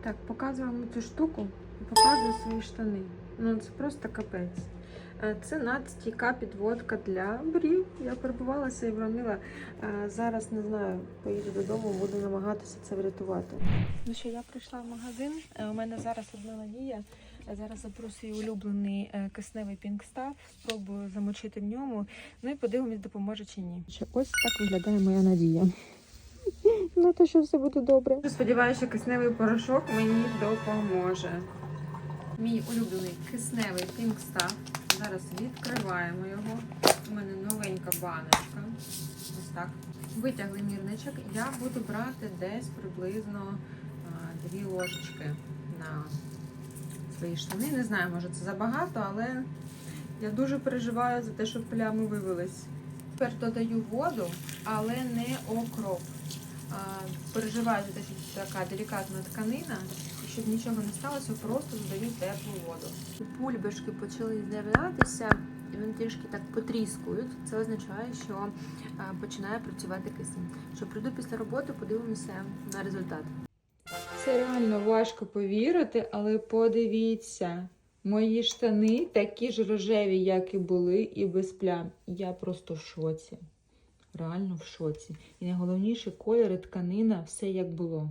Так, показуємо цю штуку і показую свої штани. Ну це просто капець. Е, Це надстійка підводка для брів. Я перебувалася і вронила. Е, Зараз не знаю, поїду додому, буду намагатися це врятувати. Ну що, я прийшла в магазин. Е, У мене зараз одна надія. Зараз свій улюблений кисневий пінкстав, спробую замочити в ньому. Ну і подивимось, допоможе чи ні. Ось так виглядає моя надія. Ну, то що все буде добре. Сподіваюся, що кисневий порошок мені допоможе. Мій улюблений кисневий пінкстав. Зараз відкриваємо його. У мене новенька баночка. Ось так. Витягли мірничок. Я буду брати десь приблизно а, дві ложечки на свої штани. Не знаю, може це забагато, але я дуже переживаю за те, щоб плями вивелись. Тепер додаю воду, але не окроп. А, Переживаю за те, що така делікатна тканина, і щоб нічого не сталося, просто додаю теплу воду. Пульбашки почали з'являтися, і вони трішки так потріскують. Це означає, що починає працювати кисень. Що прийду після роботи, подивимося на результат. Це реально важко повірити, але подивіться. Мої штани такі ж рожеві, як і були, і без плям. Я просто в шоці. Реально в шоці. І найголовніше кольори, тканина, все як було.